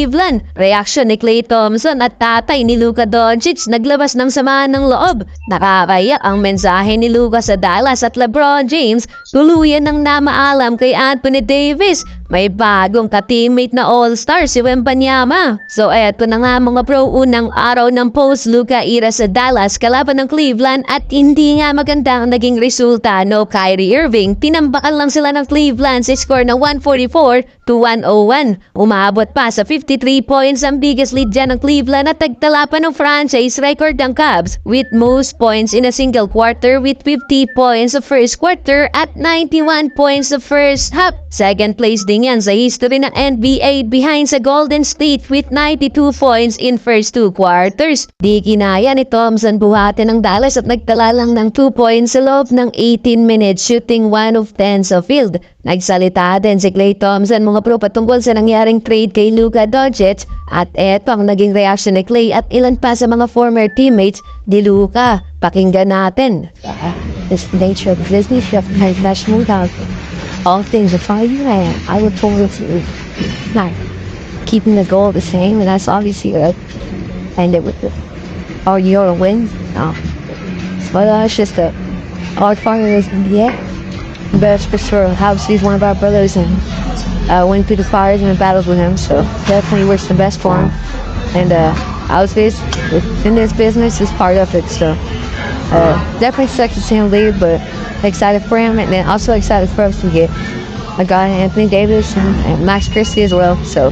Cleveland. Reaksyon ni Klay Thompson at tatay ni Luka Doncic naglabas ng samaan ng loob. Nakakaiyak ang mensahe ni Luka sa Dallas at LeBron James tuluyan ng namaalam kay Anthony Davis. May bagong ka-teammate na all-star si Wembanyama. So eto na nga mga bro, unang araw ng post-Luka era sa Dallas kalaban ng Cleveland at hindi nga maganda ang naging resulta no Kyrie Irving. Tinambakan lang sila ng Cleveland sa score na 144 to 101. Umabot pa sa 53 points ang biggest lead dyan ng Cleveland at tagtala ng franchise record ng Cubs with most points in a single quarter with 50 points the first quarter at 91 points the first half. Second place din yan sa history ng NBA behind sa Golden State with 92 points in first two quarters. Di kinaya ni Thompson buhatin ng Dallas at nagtala lang ng 2 points sa loob ng 18 minutes shooting 1 of 10 sa field. Nagsalita din si Klay Thompson mga pro patungkol sa nangyaring trade kay Luka Doncic at eto ang naging reaction ni Klay at ilan pa sa mga former teammates ni Luka. Pakinggan natin. It's the nature of business. You have to All things are fine. And I would forward to like keeping the goal the same, and that's obviously good. And it would, oh, you're a win. No. But uh, just a our father is yeah. Best for sure. Obviously, he's one of our brothers, and uh, went through the fires and the battles with him. So definitely wish the best for him. And uh, obviously, it's, it's in this business, it's part of it. So uh, definitely sucks to see leave, but excited for him, and then also excited for us to get a guy Anthony Davis and, and Max Christie as well. So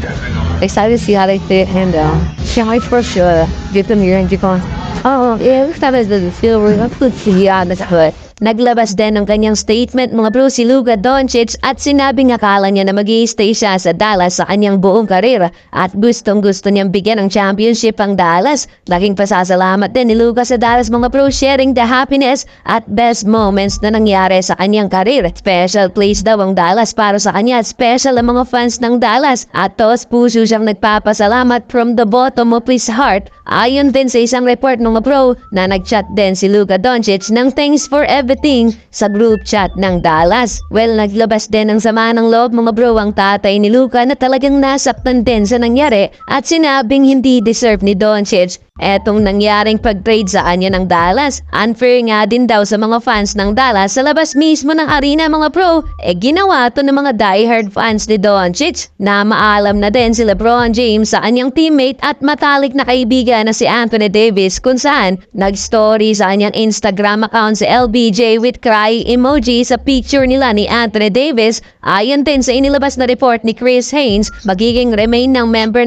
excited to see how they fit, and uh, see how first uh, get them here and going. Oh yeah, this time it doesn't feel real. I'm good to see on this hood. Naglabas din ng kanyang statement mga bro si Luka Doncic at sinabing akala niya na mag stay siya sa Dallas sa kanyang buong karir at gustong gusto niyang bigyan ng championship ang Dallas. Laking pasasalamat din ni Luka sa Dallas mga bro sharing the happiness at best moments na nangyari sa kanyang karir. Special place daw ang Dallas para sa kanya at special ang mga fans ng Dallas at tos puso siyang nagpapasalamat from the bottom of his heart. Ayon din sa isang report mga bro na nagchat din si Luka Doncic ng thanks for everything sa group chat ng Dallas. Well, naglabas din ng sama ng loob mga bro ang tatay ni Luka na talagang nasaktan din sa nangyari at sinabing hindi deserve ni Doncic Etong nangyaring pag-trade sa kanya ng Dallas, unfair nga din daw sa mga fans ng Dallas sa labas mismo ng arena mga pro. E ginawa to ng mga diehard fans ni Doncic na maalam na din si Lebron James sa kanyang teammate at matalik na kaibigan na si Anthony Davis kung saan nag-story sa kanyang Instagram account si LBJ with cry emoji sa picture nila ni Anthony Davis. Ayon din sa inilabas na report ni Chris Haynes, magiging remain ng member ng